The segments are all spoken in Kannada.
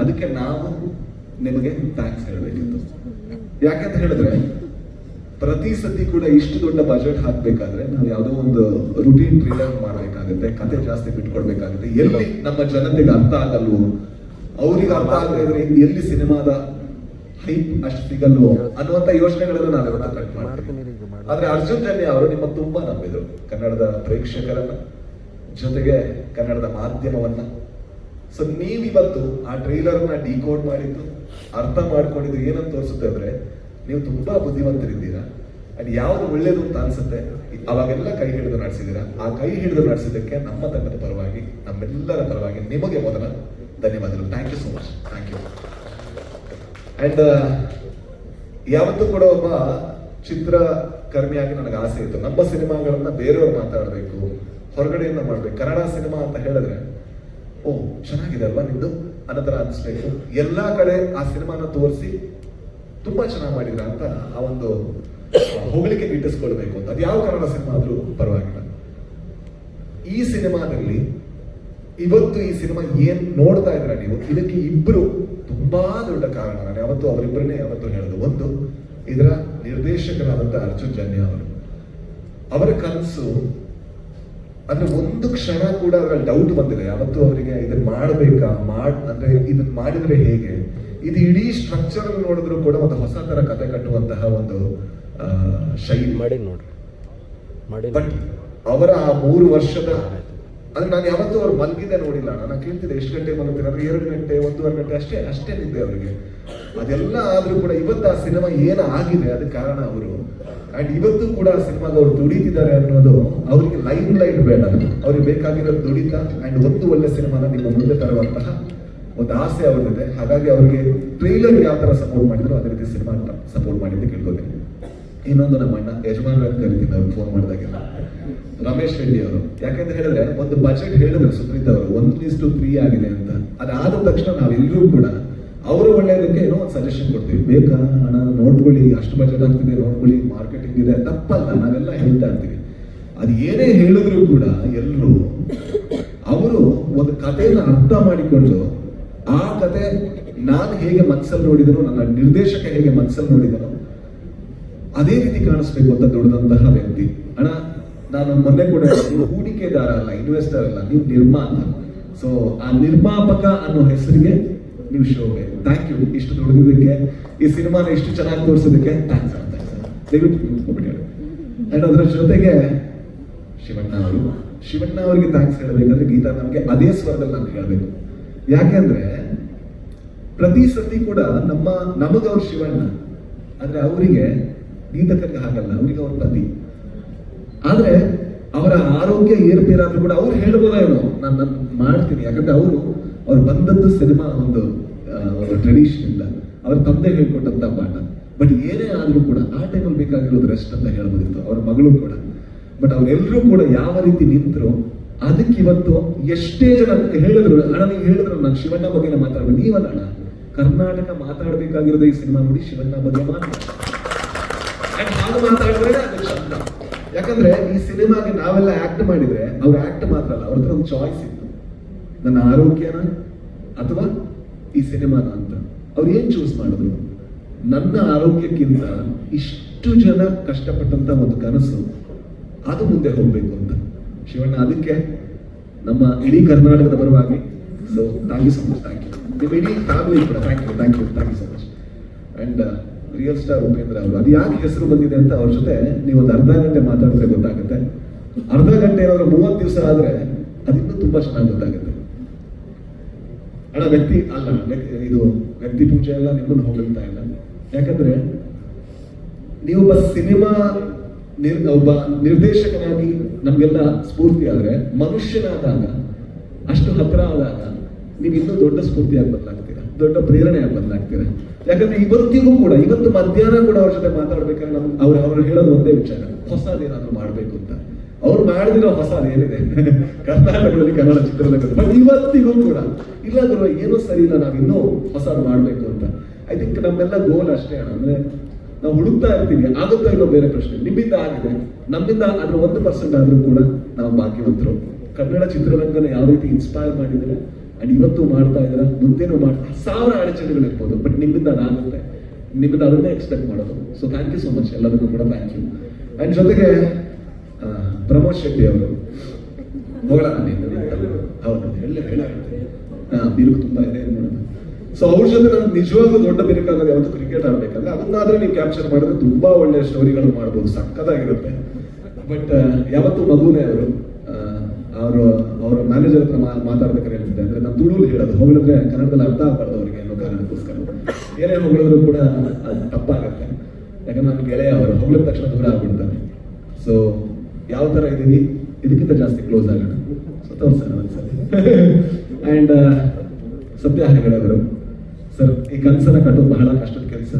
ಅದಕ್ಕೆ ನಾವು ನಿಮಗೆ ಥ್ಯಾಂಕ್ಸ್ ಹೇಳಬೇಕಿತ್ತು ಯಾಕಂತ ಹೇಳಿದ್ರೆ, ಪ್ರತಿ ಸತಿ ಕೂಡ ಇಷ್ಟು ದೊಡ್ಡ ಬಜೆಟ್ ಹಾಕ್ಬೇಕಾದ್ರೆ ನಾವು ಯಾವುದೋ ಒಂದು ರುಟೀನ್ ಟ್ರೀಲರ್ ಮಾಡಬೇಕಾಗುತ್ತೆ, ಕತೆ ಜಾಸ್ತಿ ಬಿಟ್ಕೊಡ್ಬೇಕಾಗುತ್ತೆ. ಎಲ್ಲಿ ನಮ್ಮ ಜನತೆಗೆ ಅರ್ಥ ಆಗಲ್ವೋ, ಅವ್ರಿಗೆ ಅರ್ಥ ಆಗದ್ರೆ ಎಲ್ಲಿ ಸಿನಿಮಾದ ಹೈಪ್ ಅಷ್ಟು ಸಿಗಲ್ವೋ ಅನ್ನುವಂತ ಯೋಚನೆಗಳನ್ನು ನಾವೆಲ್ಲ ಕಟ್ ಮಾಡ್ತೀವಿ. ಆದ್ರೆ ಅರ್ಜುನ್ ಜನ್ಯ ಅವರು ನಿಮ್ಮ ತುಂಬಾ ನಂಬಿದ್ರು. ಕನ್ನಡದ ಪ್ರೇಕ್ಷಕರನ್ನ, ಜೊತೆಗೆ ಕನ್ನಡದ ಮಾಧ್ಯಮವನ್ನ. ಸೊ ನೀವಿವತ್ತು ಆ ಟ್ರೈಲರ್ನ ಡಿಕೋಡ್ ಮಾಡಿದ್ದು, ಅರ್ಥ ಮಾಡ್ಕೊಂಡಿದ್ದು ಏನಂತ ತೋರಿಸುತ್ತೆ ಅಂದ್ರೆ, ನೀವು ತುಂಬಾ ಬುದ್ಧಿವಂತರಿದ್ದೀರಾ ಅಂಡ್ ಯಾವ್ದು ಒಳ್ಳೇದು ಅಂತ ಅನ್ಸುತ್ತೆ, ಅವಾಗೆಲ್ಲ ಕೈ ಹಿಡಿದು ನಡೆಸಿದ್ದೀರಾ, ಆ ಕೈ ಹಿಡಿದು ನಡೆಸಿದ್ದಕ್ಕೆ ನಮ್ಮ ತಂಡದ ಪರವಾಗಿ, ನಮ್ಮೆಲ್ಲರ ಪರವಾಗಿ ನಿಮಗೆ ಮೊದಲ ಧನ್ಯವಾದಗಳು. Thank you so much thank you and ಯಾವತ್ತೂ ಕೂಡ ಒಬ್ಬ ಚಿತ್ರಕರ್ಮಿಯಾಗಿ ನನಗೆ ಆಸೆ ಇತ್ತು. ನಮ್ಮ ಸಿನಿಮಾಗಳನ್ನ ಬೇರೆಯವ್ರು ಮಾತಾಡಬೇಕು, ಹೊರಗಡೆಯಿಂದ ಮಾಡ್ಬೇಕು. ಕನ್ನಡ ಸಿನಿಮಾ ಅಂತ ಹೇಳಿದ್ರೆ ಓ, ಚೆನ್ನಾಗಿದೆ ಅಲ್ವಾ ನಿಮ್ದು? ಅನಂತರ ಅನಿಸ್ಬೇಕು ಎಲ್ಲ ಕಡೆ ಆ ಸಿನಿಮಾನ ತೋರಿಸಿ ತುಂಬಾ ಚೆನ್ನಾಗಿ ಮಾಡಿದ್ರ ಅಂತ ಆ ಒಂದು ಹೊಗಳಿಕೆ ಗಿಟ್ಟಿಸ್ಕೊಳ್ಬೇಕು ಅಂತ. ಅದು ಯಾವ ಕನ್ನಡ ಸಿನಿಮಾ ಆದ್ರೂ ಪರವಾಗಿಲ್ಲ. ಈ ಸಿನಿಮಾದಲ್ಲಿ ಇವತ್ತು ಈ ಸಿನಿಮಾ ಏನ್ ನೋಡ್ತಾ ಇದ್ರ ನೀವು? ಇದಕ್ಕೆ ಇಬ್ರು ತುಂಬಾ ದೊಡ್ಡ ಕಾರಣ. ನಾನು ಯಾವತ್ತು ಅವರಿಬ್ಬರನ್ನೇ ಯಾವತ್ತು ಹೇಳೋದು. ಒಂದು, ಇದರ ನಿರ್ದೇಶಕರಾದಂತ ಅರ್ಜುನ್ ಜನ್ಯ ಅವರು. ಅವರ ಕನಸು ಅಂದ್ರೆ ಒಂದು ಕ್ಷಣ ಕೂಡ ಅದ್ರಲ್ಲಿ ಡೌಟ್ ಬಂದಿದೆ. ಯಾವತ್ತು ಅವರಿಗೆ ಇದನ್ನ ಮಾಡಬೇಕಾ? ಮಾಡ್ ಅಂದ್ರೆ ಇದನ್ನ ಮಾಡಿದ್ರೆ ಹೇಗೆ? ಇದು ಇಡೀ ಸ್ಟ್ರಕ್ಚರ್ ನೋಡಿದ್ರು ಕೂಡ ಒಂದು ಹೊಸ ತರ ಕತೆ ಕಟ್ಟುವಂತಹ ಒಂದು ಶೈಲಿ. ಮಾಡಿ ನೋಡ್ರಿ. ಮಾಡಿ ಬಟ್ ಅವರ ಆ ಮೂರು ವರ್ಷದ ಅಂದ್ರೆ ನಾನು ಯಾವತ್ತೂ ಅವ್ರು ಮಲಗಿದೆ ನೋಡಿಲ್ಲ. ನಾನು ಕೇಳ್ತಿದ್ದೆ ಎಷ್ಟು ಗಂಟೆ ಮಲಗ್ತೀನಿ ಅಂದ್ರೆ ಎರಡು ಗಂಟೆ ಒಂದೂವರೆ ಗಂಟೆ ಅಷ್ಟೇ ಅಷ್ಟೇ ನಿದ್ದೆ ಅವರಿಗೆ. ಅದೆಲ್ಲ ಆದ್ರೂ ಕೂಡ ಇವತ್ತು ಆ ಸಿನಿಮಾ ಏನು ಆಗಿದೆ, ಅದಕ್ಕೆ ಕಾರಣ ಅವರು. ಅಂಡ್ ಇವತ್ತು ಕೂಡ ಆ ಸಿನಿಮಾಗ ಅವ್ರು ದುಡಿತಿದ್ದಾರೆ ಅನ್ನೋದು ಅವರಿಗೆ ಲೈನ್ ಲೈಟ್ ಬೇಡ. ಅವ್ರಿಗೆ ಬೇಕಾಗಿರೋ ದುಡಿತ ಅಂಡ್ ಒಂದು ಒಳ್ಳೆ ಸಿನಿಮಾನ ನಿಮ್ಮ ಮುಂದೆ ತರುವಂತಹ ಒಂದು ಆಸೆ ಅವ್ರದ್ದಿದೆ. ಹಾಗಾಗಿ ಅವ್ರಿಗೆ ಟ್ರೈಲರ್ ಯಾವ ತರ ಸಪೋರ್ಟ್ ಮಾಡಿದ್ರು ಅದೇ ರೀತಿ ಸಿನಿಮಾ ಸಪೋರ್ಟ್ ಮಾಡಿದ್ದು ಕೇಳ್ಕೊತೀನಿ. ಇನ್ನೊಂದು ನಮ್ಮ ಅಣ್ಣ ಯಜಮಾನ್ ಕರಿತೀನಿ ಅವ್ರು ಫೋನ್ ಮಾಡಿದಾಗೆಲ್ಲ. ರಮೇಶ್ ರೆಡ್ಡಿ ಅವರು. ಯಾಕಂತ ಹೇಳಿದ್ರೆ ಒಂದು ಬಜೆಟ್ ಹೇಳಿದ್ರು ಸುಪ್ರೀತ್ ಅವರು ಒನ್ ಇಸ್ ಟು ತ್ರೀ ಆಗಿದೆ ಅಂತ. ಅದಾದ ತಕ್ಷಣ ನಾವೆಲ್ಲರೂ ಕೂಡ ಅವರು ಒಳ್ಳೆಯದಕ್ಕೆ ಏನೋ ಒಂದು ಸಜೆಷನ್ ಕೊಡ್ತೀವಿ. ಬೇಕಾ? ಹಣ ನೋಡ್ಕೊಳ್ಳಿ, ಅಷ್ಟು ಬಜೆಟ್ ಆಗ್ತಿದೆ, ನೋಡ್ಕೊಳ್ಳಿ ಮಾರ್ಕೆಟಿಂಗ್ ಇದೆ ತಪ್ಪಲ್ಲ. ನಾವೆಲ್ಲ ಹೇಳ್ತಾ ಇರ್ತೀವಿ. ಅದು ಏನೇ ಹೇಳಿದ್ರು ಕೂಡ ಎಲ್ಲರೂ ಅವರು ಒಂದು ಕಥೆಯನ್ನು ಅರ್ಥ ಮಾಡಿಕೊಂಡು, ಆ ಕತೆ ನಾನು ಹೇಗೆ ಮನಸ್ಸಲ್ಲಿ ನೋಡಿದನು, ನನ್ನ ನಿರ್ದೇಶಕ ಹೇಗೆ ಮನಸ್ಸಲ್ಲಿ ನೋಡಿದನು, ಅದೇ ರೀತಿ ಕಾಣಿಸ್ಬೇಕು ಅಂತ ದೊಡ್ಡದಂತಹ ವ್ಯಕ್ತಿ. ಅಣ್ಣ, ನಾನು ಮೊನ್ನೆ ಕೂಡ ನೀವು ಹೂಡಿಕೆದಾರ ಅಲ್ಲ ಇನ್ವೆಸ್ಟರ್ ಅಲ್ಲ, ನೀವು ನಿರ್ಮಾತ. ಸೊ ಆ ನಿರ್ಮಾಪಕ ಅನ್ನೋ ಹೆಸರಿಗೆ ನೀವು ಶೋಗೆ ಥ್ಯಾಂಕ್ ಯು ಇಷ್ಟು ದುಡಿದಿದ್ದಕ್ಕೆ ಈ ಸಿನಿಮಾನ ಇಷ್ಟು ಚೆನ್ನಾಗಿ ತೋರಿಸೋದಕ್ಕೆ ಥ್ಯಾಂಕ್ಸ್ ದಯವಿಟ್ಟು ನಿಂತ್ಕೊಂಡ್ಬಿಡಿ ಅಂಡ್ ಅದರ ಜೊತೆಗೆ ಶಿವಣ್ಣ ಅವರು, ಶಿವಣ್ಣ ಅವರಿಗೆ ಥ್ಯಾಂಕ್ಸ್ ಹೇಳಬೇಕಂದ್ರೆ ಗೀತಾ ನಮಗೆ ಅದೇ ಸ್ವರದಲ್ಲಿ ನಾನು ಹೇಳಬೇಕು. ಯಾಕೆಂದ್ರೆ ಪ್ರತಿ ಸತಿ ಕೂಡ ನಮ್ಮ ನಮಗವ್ರ ಶಿವಣ್ಣ. ಆದ್ರೆ ಅವರಿಗೆ ಗೀತಕರಿಗೆ ಹಾಗಲ್ಲ, ಅವರಿಗೆ ಅವ್ರ ಪತಿ. ಆದ್ರೆ ಅವರ ಆರೋಗ್ಯ ಏರ್ಪೇರಾದ್ರೂ ಕೂಡ ಅವ್ರು ಹೇಳ್ಬೋದೇನೋ ನಾನು ನಾನು ಮಾಡ್ತೀನಿ. ಯಾಕಂದ್ರೆ ಅವರು ಅವ್ರು ಬಂದದ್ದು ಸಿನಿಮಾ ಒಂದು ಟ್ರೆಡಿಷನ್ ಇಲ್ಲ ಅವ್ರ ತಂದೆ ಹೇಳ್ಕೊಟ್ಟಂತ ಪಾಠ. ಬಟ್ ಏನೇ ಆದ್ರೂ ಕೂಡ ಆ ಟೈಮಲ್ಲಿ ಬೇಕಾಗಿರೋದು ರೆಸ್ಟ್ ಅಂತ ಹೇಳ್ಬೋದಿತ್ತು, ಅವ್ರ ಮಗಳು ಕೂಡ. ಬಟ್ ಅವರೆಲ್ಲರೂ ಕೂಡ ಯಾವ ರೀತಿ ನಿಂತರು, ಅದಕ್ಕೆ ಇವತ್ತು ಎಷ್ಟೇ ಜನ ಹೇಳಿದ್ರು, ಅಣ್ಣ ನೀವು ಹೇಳಿದ್ರು, ನಾನು ಶಿವಣ್ಣ ಬಗ್ಗೆ ಮಾತಾಡ್ಬೇಕು, ನೀವಲ್ಲ ಅಣ್ಣ? ಕರ್ನಾಟಕ ಮಾತಾಡ್ಬೇಕಾಗಿರೋದು ಈ ಸಿನಿಮಾ ನೋಡಿ ಶಿವಣ್ಣ ಬಗ್ಗೆ ಮಾತಾಡ And ಹಾಗೆ ಮಾತಾಡಿದ್ರೆ ಅದು ಯಾಕಂದ್ರೆ ಈ ಸಿನಿಮಾಗೆ ನಾವೆಲ್ಲ ಆಕ್ಟ್ ಮಾಡಿದ್ರೆ, ಅವ್ರು ಆಕ್ಟ್ ಮಾತ್ರ ಅಲ್ಲ, ಅವ್ರ ಒಂದು ಚಾಯ್ಸ್ ಇತ್ತು. ನನ್ನ ಆರೋಗ್ಯನ ಅಥವಾ ಈ ಸಿನಿಮಾನ ಅಂತ. ಅವ್ರು ಏನ್ ಚೂಸ್ ಮಾಡಿದ್ರು? ನನ್ನ ಆರೋಗ್ಯಕ್ಕಿಂತ ಇಷ್ಟು ಜನ ಕಷ್ಟಪಟ್ಟಂತ ಒಂದು ಕನಸು ಅದು ಮುಂದೆ ಹೋಗ್ಬೇಕು ಅಂತ. ಶಿವಣ್ಣ, ಅದಕ್ಕೆ ನಮ್ಮ ಇಡೀ ಕರ್ನಾಟಕದ ಪರವಾಗಿ so thank you so much thank you ನಿಮ್ಮ ಇಡೀ ಫ್ಯಾಮಿಲಿ ಕೂಡ thank you thank you thank you so much and real star Upendra ಅವರು, ಅದು ಯಾಕೆ ಹೆಸರು ಬಂದಿದೆ ಅಂತ ಅವ್ರ ಜೊತೆ ನೀವು ಒಂದು ಅರ್ಧ ಗಂಟೆ ಮಾತಾಡಿದ್ರೆ ಗೊತ್ತಾಗುತ್ತೆ. ಅರ್ಧ ಗಂಟೆ ಏನಾದ್ರು ಮೂವತ್ತು ದಿವಸ ಆದರೆ ಅದಿನ್ನೂ ತುಂಬಾ ಚೆನ್ನಾಗಿ ಗೊತ್ತಾಗುತ್ತೆ. ಅಣ್ಣ ವ್ಯಕ್ತಿ ಅಲ್ಲ ಇದು ವ್ಯಕ್ತಿ ಪೂಜೆ ಎಲ್ಲ ನಿಮ್ಮನ್ನು ಹೋಗ್ತಾ ಇಲ್ಲ? ಯಾಕಂದ್ರೆ ನೀವೊಬ್ಬ ಸಿನಿಮಾ ನಿರ್ ಒಬ್ಬ ನಿರ್ದೇಶಕನಾಗಿ ನಮಗೆಲ್ಲ ಸ್ಫೂರ್ತಿ ಆದ್ರೆ ಮನುಷ್ಯನಾದಾಗ ಅಷ್ಟು ಹತ್ರ ಆದಾಗ ನೀವು ಇನ್ನೂ ದೊಡ್ಡ ಸ್ಫೂರ್ತಿಯಾಗಿ ಬದಲಾಗ್ತೀರಾ? ದೊಡ್ಡ ಪ್ರೇರಣೆಯಾಗಿ ಬದಲಾಗ್ತೀರಾ? ಯಾಕಂದ್ರೆ ಇವತ್ತಿಗೂ ಕೂಡ, ಇವತ್ತು ಮಧ್ಯಾಹ್ನ ಕೂಡ ಅವ್ರ ಜೊತೆ ಮಾತಾಡ್ಬೇಕಾದ್ರೆ ನಮ್ ಅವ್ರು ಅವ್ರು ಹೇಳೋದು ಒಂದೇ ವಿಚಾರ, ಹೊಸದೇನಾದ್ರೂ ಮಾಡಬೇಕು ಅಂತ. ಅವ್ರು ಮಾಡಿದಿರೋ ಹೊಸ ಏನಿದೆ ಕರ್ನಾಟಕದಲ್ಲಿ ಕನ್ನಡ ಚಿತ್ರರಂಗದ ಬಟ್ ಇವತ್ತಿಗೂ ಕೂಡ ಇಲ್ಲ ಗುರು ಏನೂ ಸರಿ ಇಲ್ಲ, ನಾವು ಇನ್ನೂ ಹೊಸದು ಮಾಡ್ಬೇಕು ಅಂತ. ಐ ಥಿಂಕ್ ನಮ್ಮೆಲ್ಲ ಗೋಲ್ ಅಷ್ಟೇ ಅಂದ್ರೆ ನಾವು ಹುಡುಕ್ತಾ ಇರ್ತೀವಿ. ಆಗುತ್ತೋ ಇಲ್ಲೋ ಬೇರೆ ಪ್ರಶ್ನೆ. ನಿಮ್ಮಿಂದ ಆಗಿದೆ. ನಮ್ಮಿಂದ ಅದ್ರ ಒಂದು ಪರ್ಸೆಂಟ್ ಆದ್ರೂ ಕೂಡ ನಾವು ಭಾಗ್ಯವಂತರು. ಕನ್ನಡ ಚಿತ್ರರಂಗನ ಯಾವ ರೀತಿ ಇನ್ಸ್ಪೈರ್ ಮಾಡಿದ್ರೆ ಅಂಡ್ ಇವತ್ತು ಮಾಡ್ತಾ ಇದ್ರ ಮುಂದೇನು ಮಾಡ್ತಾ ಸಾವಿರ ಅಡಚಣೆಗಳು ಇರ್ಬೋದು ಬಟ್ ನಿಮ್ಮಿಂದ ನಾನಂತೆ ನಿಮ್ಮಿಂದ ಅದನ್ನೇ ಎಕ್ಸ್ಪೆಕ್ಟ್ ಮಾಡೋದು. So thank you so much ಎಲ್ಲರಿಗೂ ಕೂಡ ಥ್ಯಾಂಕ್ ಯು ಅಂಡ್ ಜೊತೆಗೆ ಪ್ರಮೋದ್ ಶೆಟ್ಟಿ ಅವರು. ಹೌದು ಬಿರುಕು ತುಂಬಾ ಇದೆ ಸೊ ಅವ್ರ ಜೊತೆ ನಾನು ನಿಜವಾಗ್ಲೂ ದೊಡ್ಡ ಬಿರುಕಾಗೋದು ಯಾವತ್ತು ಕ್ರಿಕೆಟ್ ಆಡ್ಬೇಕಂದ್ರೆ ಅದನ್ನಾದ್ರೆ ನೀವು ಕ್ಯಾಪ್ಚರ್ ಮಾಡಿದ್ರೆ ತುಂಬಾ ಒಳ್ಳೆ ಸ್ಟೋರಿಗಳು ಮಾಡ್ಬೋದು ಸಕ್ಕದಾಗಿರುತ್ತೆ ಬಟ್ ಯಾವತ್ತು ಮಗುನೇ ಅವರು ಅವರು, ಅವರ ಮ್ಯಾನೇಜರ್ ಹತ್ರ ಮಾ- ಮಾತಾಡ್ಬೇಕಾದ್ರೆ ಹೇಳ್ತಿದ್ದೆ. ಅಂದ್ರೆ ನಮ್ಮ ತುಳು ಹೇಳೋದು ಹೊಗಳಿದ್ರೆ ಕನ್ನಡದಲ್ಲಿ ಅರ್ಥ ಆಗ್ಬಾರ್ದು ಅವ್ರಿಗೆ ಅನ್ನೋ ಕಾರಣಕ್ಕೋಸ್ಕರ. ಏನೇ ಹೊಗಳಿದ್ರು ಕೂಡ ಅದು ತಪ್ಪಾಗತ್ತೆ. ಯಾಕಂದ್ರೆ ನನ್ನ ಗೆಳೆಯ ಅವರು ಹೊಗಳಿದ ತಕ್ಷಣ ದೂರ ಆಗ್ಬಿಡ್ತಾನೆ. ಸೊ ಯಾವ ಥರ ಇದೀವಿ ಇದಕ್ಕಿಂತ ಜಾಸ್ತಿ ಕ್ಲೋಸ್ ಆಗೋಣ. ಸೊ ತೋರಿಸೋಣ ಅಂಡ್ ಸತ್ಯ ಹೆಗಡೆಯವರು ಸರ್ ಈ ಕನಸನ್ನ ಕಟ್ಟೋದು ಬಹಳ ಕಷ್ಟದ ಕೆಲಸ.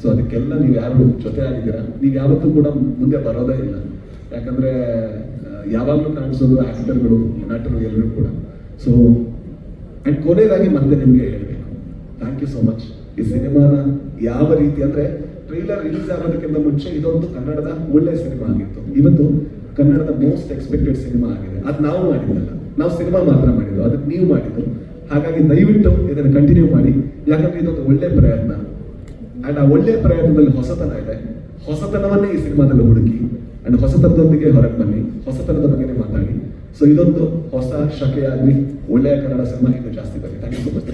ಸೊ ಅದಕ್ಕೆಲ್ಲ ನೀವು ಯಾರು ಜೊತೆ ಆಗಿದ್ದೀರಾ? ನೀವು ಯಾವತ್ತೂ ಕೂಡ ಮುಂದೆ ಬರೋದೇ ಇಲ್ಲ. ಯಾಕಂದ್ರೆ ಯಾವಾಗಲೂ ಯಾವಾಗ್ಲೂ ಕಾಣಿಸೋದು ಆಕ್ಟರ್ಗಳು ನಟರು ಎಲ್ಲರೂ ಕೂಡ. ಸೊ ಅಂಡ್ ಕೊನೆಯದಾಗಿ ಮತ್ತೆ ನಿಮಗೆ ಹೇಳಬೇಕು. ಥ್ಯಾಂಕ್ ಯು ಸೋ ಮಚ್ ಈ ಸಿನಿಮಾನ ಯಾವ ರೀತಿ ಅಂದ್ರೆ ಟ್ರೈಲರ್ ರಿಲೀಸ್ ಆಗೋದಕ್ಕಿಂತ ಮುಂಚೆ ಇದೊಂದು ಕನ್ನಡದ ಒಳ್ಳೆ ಸಿನಿಮಾ ಆಗಿತ್ತು. ಇವತ್ತು ಕನ್ನಡದ ಮೋಸ್ಟ್ ಎಕ್ಸ್ಪೆಕ್ಟೆಡ್ ಸಿನಿಮಾ ಆಗಿದೆ. ಅದು ನಾವು ಮಾಡಿದ್ದಲ್ಲ. ನಾವು ಸಿನಿಮಾ ಮಾತ್ರ ಮಾಡಿದ್ದು. ಅದಕ್ಕೆ ನೀವು ಮಾಡಿದ್ದು. ಹಾಗಾಗಿ ದಯವಿಟ್ಟು ಇದನ್ನು ಕಂಟಿನ್ಯೂ ಮಾಡಿ. ಯಾಕಂದ್ರೆ ಇದೊಂದು ಒಳ್ಳೆ ಪ್ರಯತ್ನ. ಅಂಡ್ ಆ ಒಳ್ಳೆ ಪ್ರಯತ್ನದಲ್ಲಿ ಹೊಸತನ ಇದೆ. ಹೊಸತನವನ್ನೇ ಈ ಸಿನಿಮಾದಲ್ಲಿ ಹುಡುಕಿ. ಅಂಡ್ ಹೊಸತನದೊಂದಿಗೆ ಹೊರಗೆ ಬನ್ನಿ. ಹೊಸತನದ ಬಗ್ಗೆ ಮಾತಾಡಿ. ಸೊ ಇದೊಂದು ಹೊಸ ಶಕೆಯಾಗಲಿ ಒಳ್ಳೆಯ ಕನ್ನಡ ಸಿನಿಮಾ ಇನ್ನು ಜಾಸ್ತಿ ಬರಲಿ ಥ್ಯಾಂಕ್ ಯು ಸೊ ಮಚ್